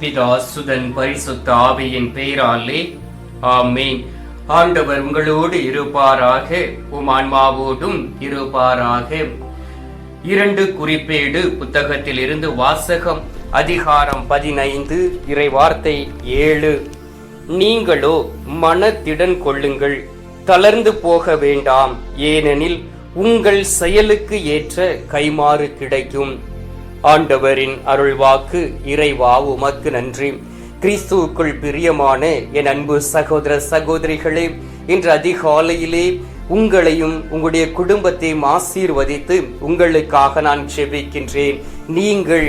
பிதா சுதன் பரிசுத்த ஆவியின் பெயராலே ஆமென். ஆண்டவர் உங்களோடு இருப்பாராக உம் ஆன்மாவோடும் இருப்பாராக. இரண்டு குறிப்பேடு புத்தகத்தில் இருந்து வாசகம் அதிகாரம் பதினைந்து இறைவார்த்தை ஏழு. நீங்களோ மனத்திடன் கொள்ளுங்கள் தளர்ந்து போக வேண்டாம் ஏனெனில் உங்கள் செயலுக்கு ஏற்ற கைமாறு கிடைக்கும். ஆண்டவரின் அருள்வாக்கு இறைவா உமக்கு நன்றி. கிறிஸ்துவுக்குள் பிரியமான என் அன்பு சகோதர சகோதரிகளே இன்று அதிகாலையிலே உங்களையும் உங்களுடைய குடும்பத்தையும் ஆசீர்வதித்து உங்களுக்காக நான் ஜெபிக்கின்றேன். நீங்கள்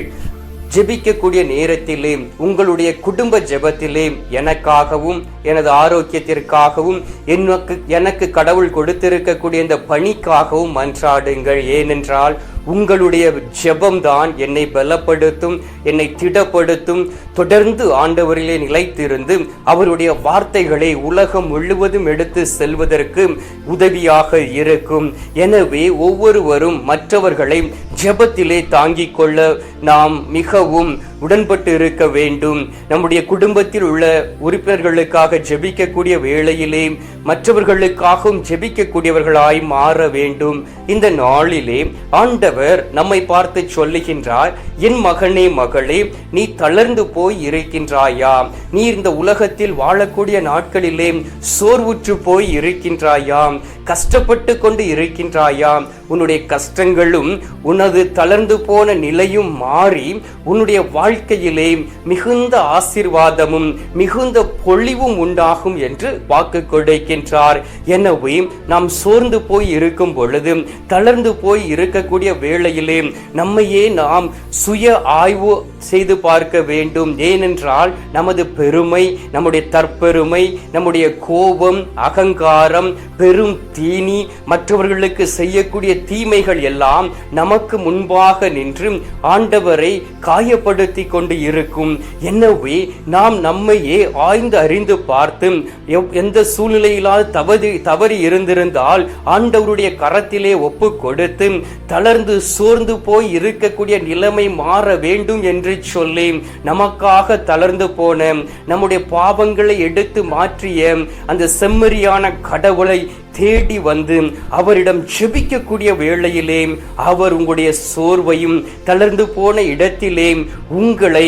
ஜெபிக்கக்கூடிய நேரத்திலே உங்களுடைய குடும்ப ஜெபத்திலே எனக்காகவும் எனது ஆரோக்கியத்திற்காகவும் எனக்கு எனக்கு கடவுள் கொடுத்திருக்கக்கூடிய இந்த பணிக்காகவும் மன்றாடுங்கள். ஏனென்றால் உங்களுடைய ஜெபம்தான் என்னை பலப்படுத்தும் என்னை திடப்படுத்தும். தொடர்ந்து ஆண்டவரிலே நிலைத்திருந்து அவருடைய வார்த்தைகளை உலகம் முழுவதும் எடுத்து செல்வதற்கு உதவியாக இருக்கும். எனவே ஒவ்வொருவரும் மற்றவர்களை ஜெபத்திலே தாங்கிக் கொள்ள நாம் மிகவும் உடன்பட்டு இருக்க வேண்டும். நம்முடைய குடும்பத்தில் உள்ள உறுப்பினர்களுக்காக ஜெபிக்கக்கூடிய வேளையிலே மற்றவர்களுக்காகவும் ஜெபிக்கக்கூடியவர்களாய் மாற வேண்டும். இந்த நாளிலே ஆண்டவர் நம்மை பார்த்து சொல்லுகின்றார் என் மகனே மகளே நீ தளர்ந்து போய் இருக்கின்றாயா? நீ இந்த உலகத்தில் வாழக்கூடிய நாட்களிலே சோர்வுற்று போய் இருக்கின்றாயாம் கஷ்டப்பட்டு கொண்டு இருக்கின்றாயாம் உன்னுடைய கஷ்டங்களும் உனது தளர்ந்து போன நிலையும் மாறி உன்னுடைய வாழ்க்கையிலே மிகுந்த ஆசீர்வாதமும் மிகுந்த பொழிவும் உண்டாகும் என்று வாக்கு கொடுக்கின்றார். எனவே நாம் சோர்ந்து போய் இருக்கும் பொழுது தளர்ந்து போய் இருக்கக்கூடிய வேளையிலே நம்மையே நாம் சுய ஆய்வு செய்து பார்க்க வேண்டும். ஏனென்றால் நமது பெருமை நம்முடைய தற்பெருமை நம்முடைய கோபம் அகங்காரம் பெரும் தீனி மற்றவர்களுக்கு செய்யக்கூடிய தீமைகள் எல்லாம் நமக்கு முன்பாக நின்று ஆண்டவரை காயப்படுத்தி கொண்டு இருக்கும். எனவே நாம் நம்மையே ஆய்ந்து அறிந்து பார்த்து எவ்- எந்த சூழ்நிலையிலால் தவறு தவறி இருந்திருந்தால் ஆண்டவருடைய கரத்திலே ஒப்பு கொடுத்து தளர்ந்து சோர்ந்து போய் இருக்கக்கூடிய நிலைமை மாற வேண்டும் என்று சொல்லி நமக்காக தளர்ந்து போன நம்முடைய பாவங்களை எடுத்து மாற்றிய அந்த செம்மறியான கடவுளை தேடி வந்து அவரிடம் ஜெபிக்கக்கூடிய வேளையிலே அவர் உங்களுடைய சோர்வையும் தளர்ந்து போன இடத்திலே உங்களை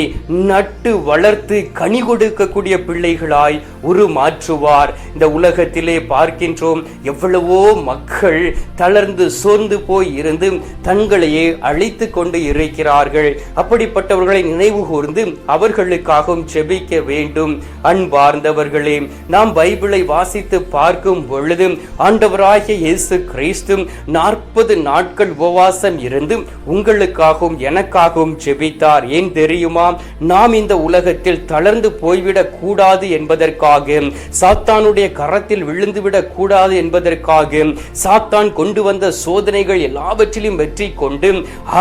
நட்டு வளர்த்து கனி கொடுக்கக்கூடிய பிள்ளைகளாய் உருமாற்றுவார். இந்த உலகத்திலே பார்க்கின்றோம் எவ்வளவோ மக்கள் தளர்ந்து சோர்ந்து போய் இருந்து தங்களையே அழித்து கொண்டு இருக்கிறார்கள். அப்படிப்பட்டவர்களை நினைவு கூர்ந்து அவர்களுக்காகவும் செபிக்க வேண்டும். அன்பார்ந்தவர்களே நாம் பைபிளை வாசித்து பார்க்கும் பொழுது ஆண்டவராகிய இயேசு கிறிஸ்து நாற்பது நாட்கள் உபவாசம் இருந்து உங்களுக்காகவும் எனக்காகவும் ஜெபித்தார். ஏன் தெரியுமா? நாம் இந்த உலகத்தில் தளர்ந்து போய்விடக் கூடாது என்பதற்காக சாத்தானுடைய கரத்தில் விழுந்துவிடக் கூடாது என்பதற்காக சாத்தான் கொண்டு வந்த சோதனைகள் எல்லாவற்றிலும் வெற்றி கொண்டு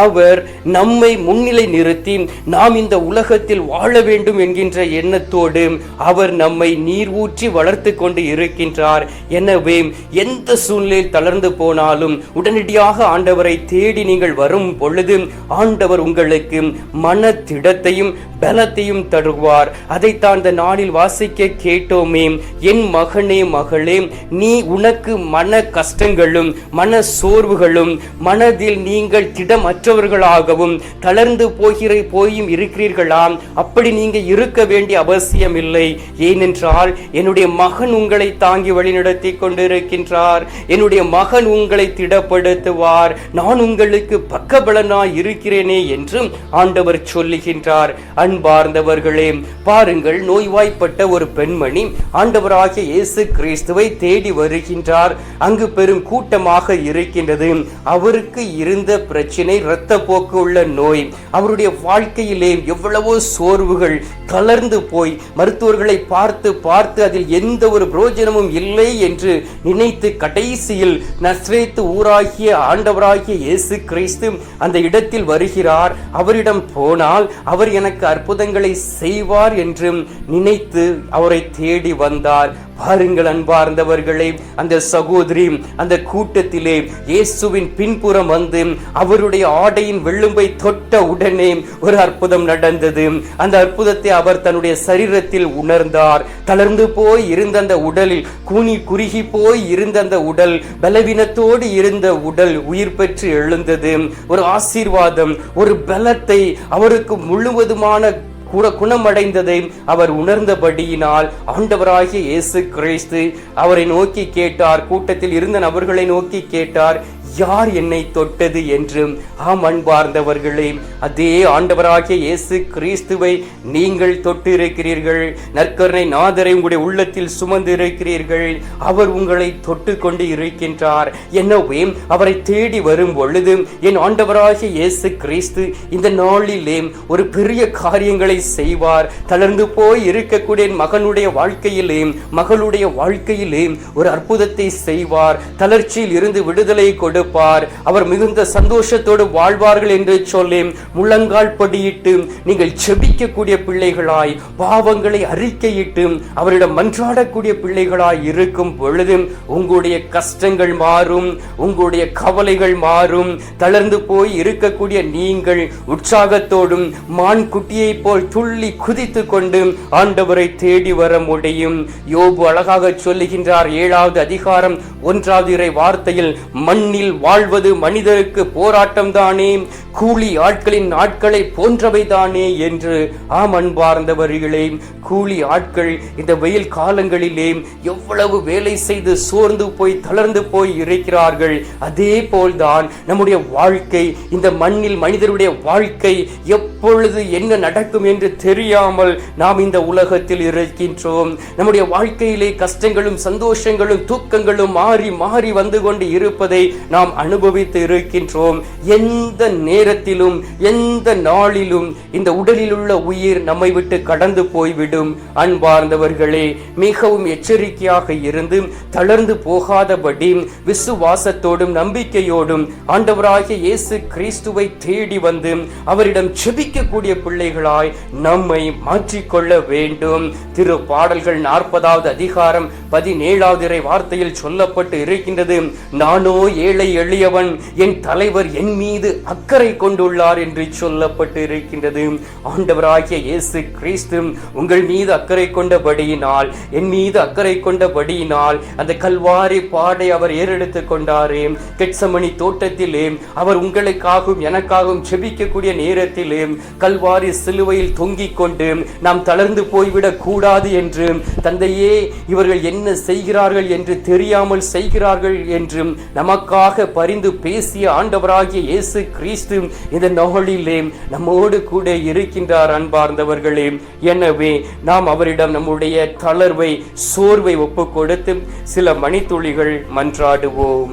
அவர் நம்மை முன்னிலை நிறுத்தி நாம் இந்த உலகத்தில் வாழ வேண்டும் என்கின்ற எண்ணத்தோடு அவர் நம்மை நீர் ஊற்றி வளர்த்து கொண்டு இருக்கின்றார். எனவே எந்த சூழ்நிலையில் தளர்ந்து போனாலும் உடனடியாக ஆண்டவரை தேடி நீங்கள் வரும் பொழுது ஆண்டவர் உங்களுக்கு மன திடத்தையும் பலத்தையும் தருவார். அதைத்தான் இந்த நாளில் வாசிக்க கேட்டோமே. என் மகனே மகளே நீ உனக்கு மன கஷ்டங்களும் மன சோர்வுகளும் மனதில் நீங்கள் திடமற்றவர்களாகவும் தளர்ந்து போகிற போயும் இருக்கிறீர்களாம். அப்படி நீங்க இருக்க வேண்டிய அவசியம் இல்லை ஏனென்றால் என்னுடைய மகன் உங்களை தாங்கி வழிநடத்தி கொண்டிருக்கின்றார். என்னுடைய மகன் உங்களை திடப்படுத்துவார். நான் உங்களுக்கு பக்கபலனாய் இருக்கிறேனே என்றும் ஆண்டவர் சொல்லுகின்றார். அன்பார்ந்தவர்களே பாருங்கள் நோய்வாய்ப்பட்ட ஒரு பெண்மணி ஆண்டவராகிய இயேசு கிறிஸ்துவை தேடி வருகின்றார். அங்கு பெரும் கூட்டமாக இருக்கின்றது. அவருக்கு இருந்த பிரச்சனை இரத்த போக்கு உள்ள நோய் அவருடைய வாழ்க்கையிலே எவ்வளவோ சோர்வுகள் தளர்ந்து போய் மருத்துவர்களை பார்த்து பார்த்து அதில் எந்த ஒரு பிரயோஜனமும் இல்லை என்று நினைத்து கடைசியில் நஸ்ரேத்து ஊராகிய ஆண்டவராகிய இயேசு கிறிஸ்து அந்த இடத்தில் வருகிறார். அவரிடம் போனால் அவர் எனக்கு அற்புதங்களை செய்வார் என்று நினைத்து அவரை தேடி வந்தார். பாருங்கள் அன்பார்ந்தவர்களே அந்த சகோதரி அந்த கூட்டத்திலே இயேசுவின் பின்புறம் வந்து அவருடைய ஆடையின் வெள்ளும்பை தொட்ட உடனே ஒரு அற்புதம் நடந்தது. அந்த அற்புதத்தை அவர் தன்னுடைய சரீரத்தில் உணர்ந்தார். தளர்ந்து போய் இருந்த அந்த உடலில் கூனி குறுகி போய் இருந்த அந்த உடல் பலவீனத்தோடு இருந்த உடல் உயிர் பெற்று எழுந்தது. ஒரு ஆசீர்வாதம் ஒரு பலத்தை அவருக்கு முழுவதுமான கூட குணமடைந்ததை அவர் உணர்ந்தபடியினால் ஆண்டவராகிய இயேசு கிறிஸ்து அவரை நோக்கி கேட்டார் கூட்டத்தில் இருந்த நபர்களை நோக்கி கேட்டார். யார் என்னை தொட்டது என்றும் ஆம் அன்பார்ந்தவர்களே அதே ஆண்டவராகிய இயேசு கிறிஸ்துவை நீங்கள் தொட்டு இருக்கிறீர்கள் நற்கருணை நாதரை உங்களுடைய உள்ளத்தில் சுமந்து இருக்கிறீர்கள் அவர் உங்களை தொட்டு கொண்டு இருக்கின்றார். எனவே அவரை தேடி வரும் பொழுது என் ஆண்டவராகிய இயேசு கிறிஸ்து இந்த நாளிலே ஒரு பெரிய காரியங்களை செய்வார். தளர்ந்து போய் இருக்கக்கூடிய மகனுடைய வாழ்க்கையிலே மகளுடைய வாழ்க்கையிலே ஒரு அற்புதத்தை செய்வார். தளர்ச்சியில் இருந்து விடுதலை கொடுப்பார் அவர் மிகுந்த சந்தோஷத்தோடு வாழ்வார்கள் என்று சொல்லி முழங்கால் படியிட்டு நீங்கள் செபிக்கக்கூடிய பிள்ளைகளாய் பாவங்களை அறிக்கையிட்டு அவரிடம் மன்றாடக்கூடிய பிள்ளைகளாய் இருக்கும் பொழுது உங்களுடைய கஷ்டங்கள் மாறும் உங்களுடைய கவலைகள் மாறும். தளர்ந்து போய் இருக்கக்கூடிய நீங்கள் உற்சாகத்தோடும் மான் குட்டியை போல் துள்ளி குதித்து கொண்டு ஆண்டவரை தேடி வர முடியும். யோபு அழகாக சொல்லுகின்றார் ஏழாவது அதிகாரம் ஒன்றாவது இறை வார்த்தையில் மண்ணில் வாழ்வது மனிதருக்கு போராட்டம் தானே கூலி ஆட்களின் நாட்களை போன்றவை தானே என்று ஆம் அன்பார்ந்தவர்களே கூலி ஆட்கள் இந்த வெயில் காலங்களிலே எவ்வளவு வேலை செய்து சோர்ந்து போய் தளர்ந்து போய் இருக்கிறார்கள். அதே போல்தான் நம்முடைய வாழ்க்கை இந்த மண்ணில் மனிதருடைய வாழ்க்கை எப்பொழுது என்ன நடக்கும் என்று தெரியாமல் நாம் இந்த உலகத்தில் இருக்கின்றோம். நம்முடைய வாழ்க்கையிலே கஷ்டங்களும் சந்தோஷங்களும் தூக்கங்களும் மாறி மாறி வந்து கொண்டு இருப்பதை நாம் அனுபவித்து இருக்கின்றோம். எந்த நேரத்திலும் எந்த நாளிலும் இந்த உடலில் உள்ள உயிர் நம்மை விட்டு கடந்து போய்விடும். அன்பார்ந்தவர்களே மிகவும் எச்சரிக்கையாக இருந்து தளர்ந்து போகாதபடி விசுவாசத்தோடும் நம்பிக்கையோடும் ஆண்டவராகிய இயேசு கிறிஸ்துவை தேடி வந்து அவரிடம் செபிக்கக்கூடிய பிள்ளைகளாய் நம்மை மாற்றிக்கொள்ள வேண்டும். திரு பாடல்கள் நாற்பதாவது அதிகாரம் பதினேழாவது இறை வார்த்தையில் சொல்லப்பட்டு இருக்கின்றது நானோ ஏழை எளியவன் என் தலைவர் என் மீது அக்கறை கொண்டுள்ளார் என்று சொல்லப்பட்டு இருக்கின்றது ஆண்டவராகிய இயேசு கிறிஸ்து உங்கள் மீது அக்கறை கொண்டபடியினால் என் மீது அக்கறை கொண்டபடியினால் அந்த கல்வாரி பாடை அவர் ஏறெடுத்து கொண்டாரே. கெட்சமணி தோட்டத்திலே அவர் உங்களுக்காகவும் எனக்காகவும் செபிக்கக்கூடிய நேரத்திலே கல்வாரி சிலுவையில் தொங்கிக் கொண்டு நாம் தளர்ந்து போய்விடக் கூடாது என்று தந்தையே இவர்கள் என்ன செய்கிறார்கள் என்று தெரியாமல் செய்கிறார்கள் என்று நமக்காக பரிந்து பேசிய ஆண்டவராகிய இயேசு கிறிஸ்து இந்த நாளிலே நம்மோடு கூட இருக்கின்றார் அன்பார்ந்தவர்களே. எனவே நாம் அவரிடம் நம்முடைய தளர்வை சோர்வை ஒப்பு கொடுத்து சில மணித்துளிகள் மன்றாடுவோம்.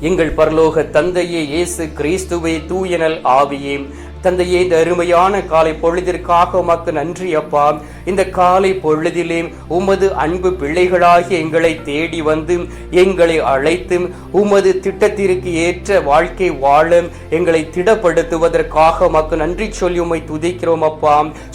எங்கள் பரலோக தந்தையே இயேசு கிறிஸ்துவே தூயனல் ஆவியே. தந்தையே இந்த அருமையான காலை பொழுதிற்காக உமக்கு நன்றி அப்பா. இந்த காலை பொழுதிலே உமது அன்பு பிள்ளைகளாகி எங்களை தேடி வந்து எங்களை அழைத்து உமது திட்டத்திற்கு ஏற்ற வாழ்க்கை வாழ எங்களை திடப்படுத்துவதற்காக மக்கு நன்றி சொல்லி உம்மை துதிக்கிறோம் அப்பா.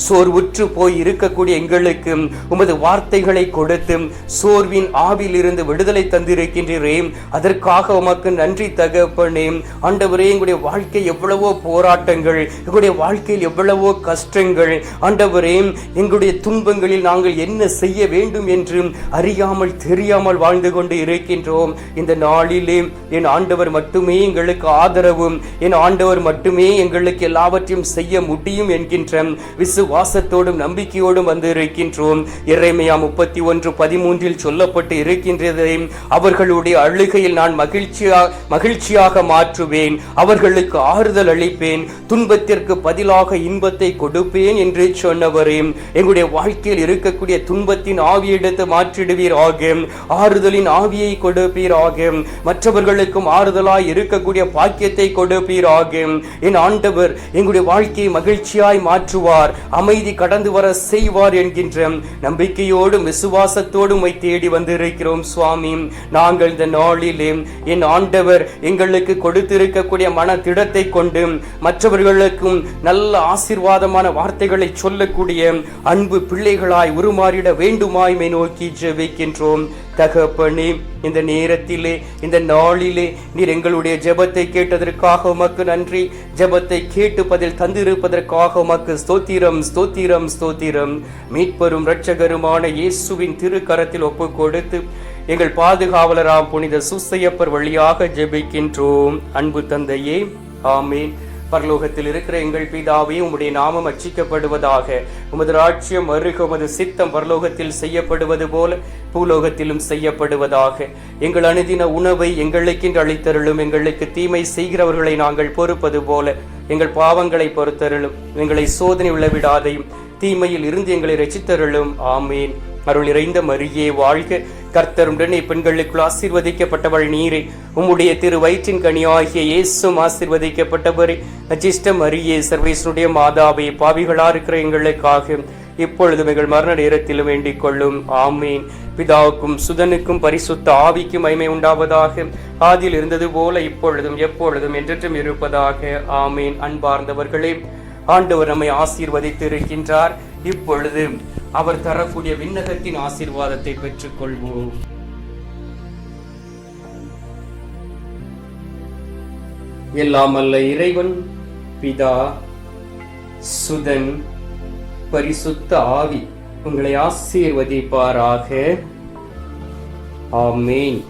சோர்வுற்று போய் இருக்கக்கூடிய எங்களுக்கு உமது வார்த்தைகளை கொடுத்து சோர்வின் ஆவிலிருந்து விடுதலை தந்திருக்கின்றீரே. அதற்காக உமக்கு நன்றி தகப்பனே. ஆண்டவரே எங்களுடைய வாழ்க்கை எவ்வளவோ போராட்டங்கள் எங்களுடைய வாழ்க்கையில் எவ்வளவோ கஷ்டங்கள். ஆண்டவரே எங்களுடைய துன்பங்களில் நாங்கள் என்ன செய்ய வேண்டும் என்றும் அறியாமல் தெரியாமல் வாழ்ந்து கொண்டு இருக்கின்றோம். இந்த நாளிலே என் ஆண்டவர் மட்டுமே எங்களுக்கு ஆதரவும் என் ஆண்டவர் மட்டுமே எங்களுக்கு எல்லாவற்றையும் செய்ய முடியும் என்கின்ற விசுவாசத்தோடும் நம்பிக்கையோடும் வந்து இருக்கின்றோம் இறைமையா முப்பத்தி ஒன்று பதிமூன்றில் சொல்லப்பட்டு இருக்கின்றதை அவர்களுடைய அழுகையில் நான் மகிழ்ச்சியா மகிழ்ச்சியாக மாற்றுவேன் அவர்களுக்கு ஆறுதல் அளிப்பேன் துன்பத்திற்கு பதிலாக இன்பத்தை கொடுப்பேன் என்று சொன்னவரே. எங்களுடைய வாழ்க்கையில் இருக்கக்கூடிய துன்பத்தின் ஆவியை எடுத்து ஆகும் ஆறுதலின் ஆவியை கொடுப்பீராக. மற்றவர்களுக்கும் ஆறுதலாய் இருக்கக்கூடிய பாக்கியத்தை கொடுப்பீராக. என் ஆண்டவர் எங்களுடைய வாழ்க்கையை மகிழ்ச்சியாய் மாற்றுவார். அமைதி கடந்து வர செய்வார் என்கின்ற நம்பிக்கையோடும் விசுவாசத்தோடும் தேடி வந்திருக்கிறோம் சுவாமி. நாங்கள் இந்த நாளிலே என் ஆண்டவர் எங்களுக்கு கொடுத்திருக்கக்கூடிய மன திடத்தை கொண்டு மற்றவர்களுக்கும் நல்ல ஆசீர்வாதமான வார்த்தைகளை சொல்லக்கூடிய அன்பு பிள்ளைகளாய் உருமாறிட வேண்டுமாய்மை நோக்கி ஜெபிக்கின்றோம். தகப்பனே இந்த நேரத்திலே இந்த நாளிலே நீர் எங்களுடைய ஜெபத்தை கேட்டதற்காக உமக்கு நன்றி. ஜெபத்தை கேட்டு பதில் தந்திருப்பதற்காக உமக்கு ஸ்தோத்திரம் ஸ்தோத்திரம் ஸ்தோத்திரம். மீட்பெரும் இரட்சகருமான இயேசுவின் திருக்கரத்தில் ஒப்பு கொடுத்து எங்கள் பாதுகாவலராம் புனித சுசையப்பர் வழியாக ஜெபிக்கின்றோம். அன்பு தந்தையே ஆமேன். பரலோகத்தில் இருக்கிற எங்கள் பிதாவே உம்முடைய நாமம் அச்சிக்கப்படுவதாக. உமது ராட்சியம் வருக உமது சித்தம் பரலோகத்தில் செய்யப்படுவது போல பூலோகத்திலும் செய்யப்படுவதாக. எங்கள் அணுதின உணவை எங்களுக்கென்று அளித்தருளும். எங்களுக்கு தீமை செய்கிறவர்களை நாங்கள் பொறுப்பது போல எங்கள் பாவங்களை பொறுத்தருளும். எங்களை சோதனை விழவிடாதையும் தீமையில் இருந்து எங்களை ரசித்தருளும் ஆமேன். அருள் நிறைந்த மரியே வாழ்க கர்த்தருடன் பெண்களுக்குள் ஆசீர்வதிக்கப்பட்டவள் நீரே. உம்முடைய திரு வயிற்றின் கனியாகிய இயேசும் ஆசீர்வதிக்கப்பட்டவரே. அஜிஷ்டம் மரியே சர்வேசனுடைய மாதாவை பாவிகளா இருக்கிற எங்களுக்காக. இப்பொழுது எங்கள் மரண நேரத்திலும் வேண்டிக் கொள்ளும். ஆமீன். பிதாவுக்கும் சுதனுக்கும் பரிசுத்த ஆவிக்கும் மைமை உண்டாவதாக. ஆதியில் இருந்தது போல இப்பொழுதும் எப்பொழுதும் என்றென்றும் இருப்பதாக. ஆமீன். அன்பார்ந்தவர்களே ஆண்டவர் நம்மை ஆசீர்வதித்து இருக்கின்றார் இப்பொழுது அவர் தரக்கூடிய விண்ணகத்தின் ஆசீர்வாதத்தை பெற்றுக்கொள்வோம். எல்லாம் அல்ல இறைவன் பிதா சுதன் பரிசுத்த ஆவி உங்களை ஆசீர்வதிப்பாராக. ஆமேன்.